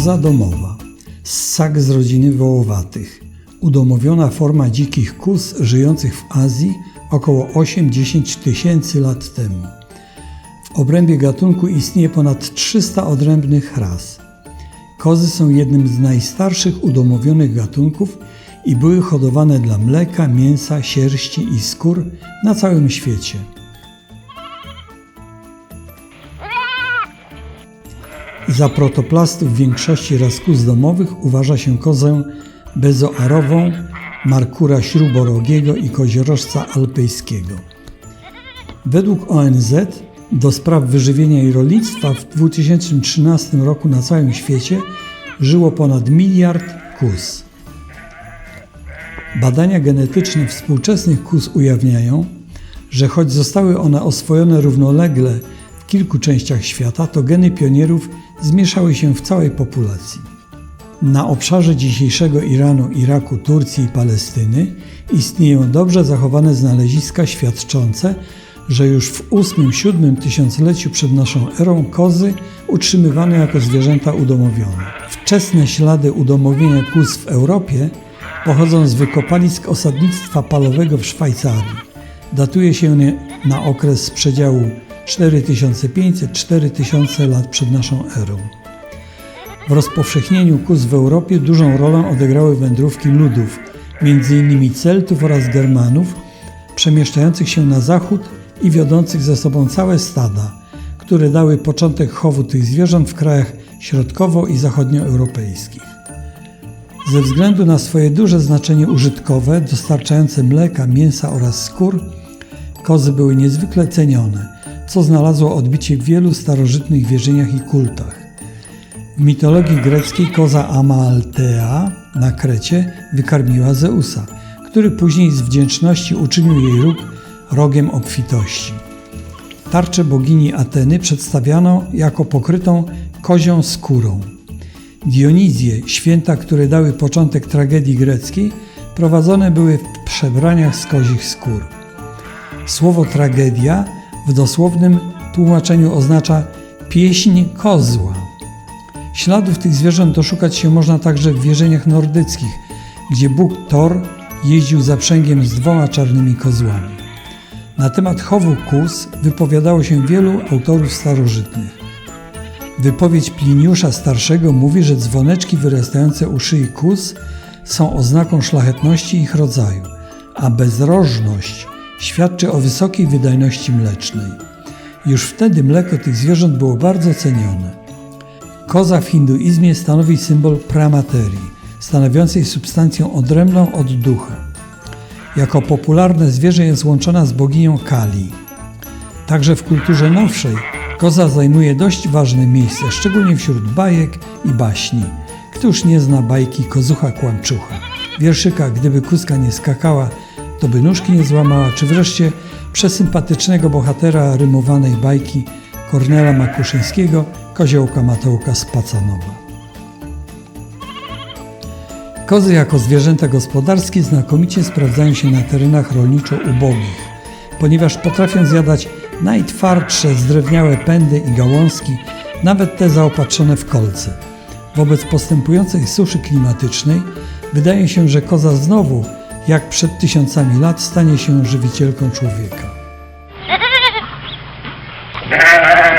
Koza domowa. Ssak z rodziny wołowatych. Udomowiona forma dzikich kóz żyjących w Azji około 8-10 tysięcy lat temu. W obrębie gatunku istnieje ponad 300 odrębnych ras. Kozy są jednym z najstarszych udomowionych gatunków i były hodowane dla mleka, mięsa, sierści i skór na całym świecie. Za protoplastów większości ras kóz domowych uważa się kozę bezoarową, markura śruborogiego i koziorożca alpejskiego. Według ONZ do spraw wyżywienia i rolnictwa w 2013 roku na całym świecie żyło ponad miliard kóz. Badania genetyczne współczesnych kóz ujawniają, że choć zostały one oswojone równolegle w kilku częściach świata, to geny pionierów zmieszały się w całej populacji. Na obszarze dzisiejszego Iranu, Iraku, Turcji i Palestyny istnieją dobrze zachowane znaleziska świadczące, że już w VIII-VII tysiącleciu przed naszą erą kozy utrzymywano jako zwierzęta udomowione. Wczesne ślady udomowienia kóz w Europie pochodzą z wykopalisk osadnictwa palowego w Szwajcarii. Datuje się na okres z przedziału 4500-4000 lat przed naszą erą. W rozpowszechnieniu kóz w Europie dużą rolę odegrały wędrówki ludów, m.in. Celtów oraz Germanów, przemieszczających się na zachód i wiodących ze sobą całe stada, które dały początek chowu tych zwierząt w krajach środkowo- i zachodnioeuropejskich. Ze względu na swoje duże znaczenie użytkowe, dostarczające mleka, mięsa oraz skór, kozy były niezwykle cenione, co znalazło odbicie w wielu starożytnych wierzeniach i kultach. W mitologii greckiej koza Amaltea na Krecie wykarmiła Zeusa, który później z wdzięczności uczynił jej róg rogiem obfitości. Tarczę bogini Ateny przedstawiano jako pokrytą kozią skórą. Dionizje, święta, które dały początek tragedii greckiej, prowadzone były w przebraniach z kozich skór. Słowo tragedia w dosłownym tłumaczeniu oznacza pieśń kozła. Śladów tych zwierząt doszukać się można także w wierzeniach nordyckich, gdzie Bóg Thor jeździł zaprzęgiem z dwoma czarnymi kozłami. Na temat chowu kóz wypowiadało się wielu autorów starożytnych. Wypowiedź Pliniusza Starszego mówi, że dzwoneczki wyrastające u szyi kóz są oznaką szlachetności ich rodzaju, a bezrożność świadczy o wysokiej wydajności mlecznej. Już wtedy mleko tych zwierząt było bardzo cenione. Koza w hinduizmie stanowi symbol pramaterii, stanowiącej substancję odrębną od ducha. Jako popularne zwierzę jest łączona z boginią Kali. Także w kulturze nowszej koza zajmuje dość ważne miejsce, szczególnie wśród bajek i baśni. Któż nie zna bajki Kozucha Kłamczucha, wierszyka Gdyby kózka nie skakała, to by nóżki nie złamała, czy wreszcie przesympatycznego bohatera rymowanej bajki Kornela Makuszyńskiego Koziołka Matołka z Pacanowa. Kozy jako zwierzęta gospodarskie znakomicie sprawdzają się na terenach rolniczo ubogich, ponieważ potrafią zjadać najtwardsze zdrewniałe pędy i gałązki, nawet te zaopatrzone w kolce. Wobec postępującej suszy klimatycznej wydaje się, że koza znowu, jak przed tysiącami lat, stanie się żywicielką człowieka.